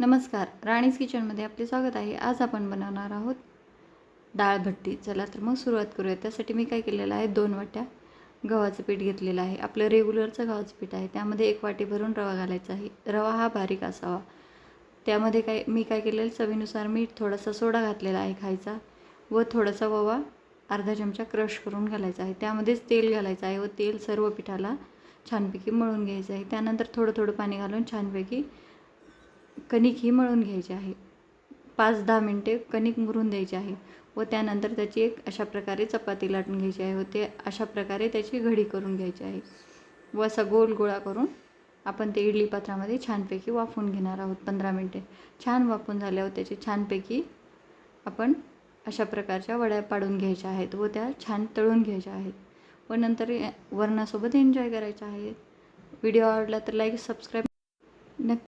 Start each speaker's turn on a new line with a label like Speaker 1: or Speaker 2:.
Speaker 1: नमस्कार राणीज किचनमध्ये आपले स्वागत आहे. आज आपण बनवणार आहोत डाळ भट्टी. चला तर मग सुरुवात करूया. त्यासाठी मी काय केलेलं आहे दोन वाट्या गव्हाचं पीठ घेतलेलं आहे. आपलं रेग्युलरचं गव्हाचं पीठ आहे. त्यामध्ये एक वाटी भरून रवा घालायचा आहे. रवा हा बारीक असावा. त्यामध्ये काय मी काय केलेलं चवीनुसार मीठ थोडासा सोडा घातलेला आहे खायचा व थोडासा ववा अर्धा चमचा क्रश करून घालायचा आहे. त्यामध्येच तेल घालायचं आहे व तेल सर्व पिठाला छानपैकी मळून घ्यायचं आहे. त्यानंतर थोडं थोडं पाणी घालून छानपैकी कणिक ही मळून घ्यायची आहे. पाच दहा मिनटे कणिक मुरून द्यायची आहे व त्यानंतर त्याची एक अशा प्रकारे चपाती लाटून घ्यायची आहे व ते अशा प्रकारे त्याची घडी करून घ्यायची आहे. व असा गोल गोळा करून आपण ते इडली पात्रामध्ये छानपैकी वाफून घेणार आहोत पंधरा मिनटे. छान वाफून झाल्यावर त्याचे छानपैकी आपण अशा प्रकारच्या वड्या पाडून घ्यायच्या आहेत व त्या छान तळून घ्यायच्या आहेत. व नंतर या- वरणासोबत एन्जॉय करायच्या आहेत व्हिडिओ आवडला तर लाईक सबस्क्राईब